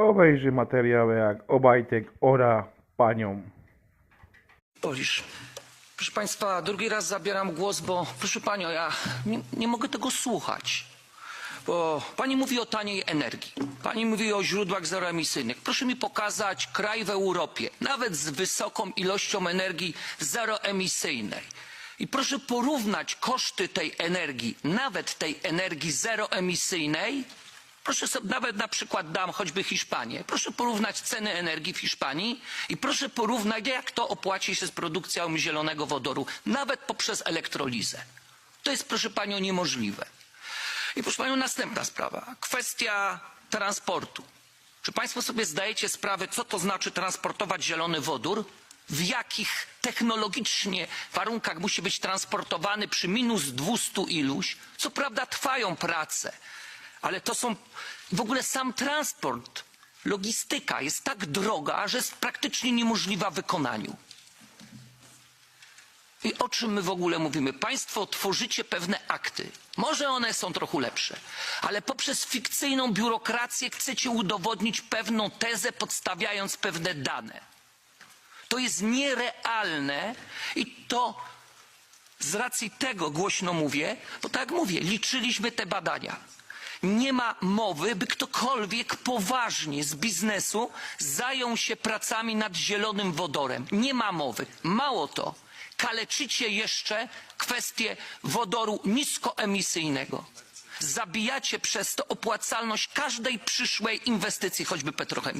Obejrzy materiał jak Obajtek ora panią. Polisz. Proszę Państwa, drugi raz zabieram głos, bo proszę Panią, ja nie, nie mogę tego słuchać. Bo Pani mówi o taniej energii. Pani mówi o źródłach zeroemisyjnych. Proszę mi pokazać kraj w Europie, nawet z wysoką ilością energii zeroemisyjnej. I proszę porównać koszty tej energii, nawet tej energii zeroemisyjnej. Proszę sobie, nawet na przykład dam choćby Hiszpanię. Proszę porównać ceny energii w Hiszpanii i proszę porównać, jak to opłaci się z produkcją zielonego wodoru, nawet poprzez elektrolizę. To jest, proszę Panią, niemożliwe. I proszę Panią, następna sprawa. Kwestia transportu. Czy Państwo sobie zdajecie sprawę, co to znaczy transportować zielony wodór? W jakich technologicznie warunkach musi być transportowany przy minus 200 iluś? Co prawda trwają prace, ale to są w ogóle sam transport, logistyka jest tak droga, że jest praktycznie niemożliwa w wykonaniu. I o czym my w ogóle mówimy? Państwo tworzycie pewne akty. Może one są trochę lepsze, ale poprzez fikcyjną biurokrację chcecie udowodnić pewną tezę, podstawiając pewne dane. To jest nierealne i to z racji tego głośno mówię, bo tak mówię, liczyliśmy te badania. Nie ma mowy, by ktokolwiek poważnie z biznesu zajął się pracami nad zielonym wodorem. Nie ma mowy. Mało to, kaleczycie jeszcze kwestię wodoru niskoemisyjnego. Zabijacie przez to opłacalność każdej przyszłej inwestycji, choćby petrochemii.